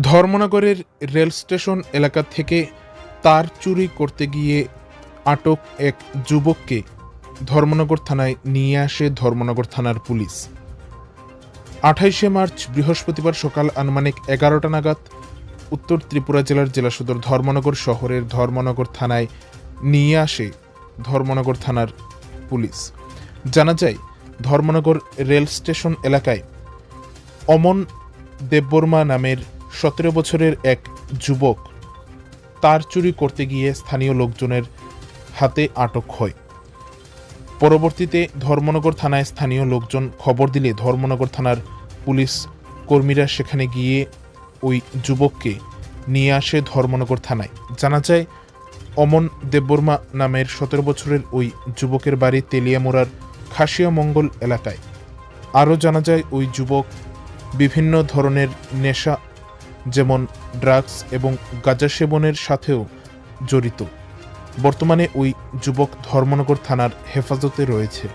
ধর্মনগরের rail station এলাকা থেকে তার চুরি করতে গিয়ে আটক এক যুবককে ধর্মনগর থানায় নিয়ে আসে ধর্মনগর থানার পুলিশ। আঠাইশে মার্চ বৃহস্পতিবার সকাল আনুমানিক এগারোটা নাগাদ উত্তর ত্রিপুরা জেলার জেলা সদর ধর্মনগর শহরের ধর্মনগর থানায় নিয়ে আসে ধর্মনগর থানার পুলিশ। জানা যায়, ধর্মনগর রেল স্টেশন এলাকায় অমন দেববর্মা নামের সতেরো বছরের এক যুবক তার চুরি করতে গিয়ে স্থানীয় লোকজনের হাতে আটক হয়। পরবর্তীতে ধর্মনগর থানায় স্থানীয় লোকজন খবর দিলে ধর্মনগর থানার পুলিশ কর্মীরা সেখানে গিয়ে ওই যুবককে নিয়ে আসে ধর্মনগর থানায়। জানা যায়, অমন দেববর্মা নামের সতেরো বছরের ওই যুবকের বাড়ি তেলিয়ামোড়ার খাসিয়া মঙ্গল এলাকায়। আরও জানা যায়, ওই যুবক বিভিন্ন ধরনের নেশা যেমন ড্রাগস এবং গাঁজা সেবনের সাথেও জড়িত। বর্তমানে ওই যুবক ধর্মনগর থানার হেফাজতে রয়েছে।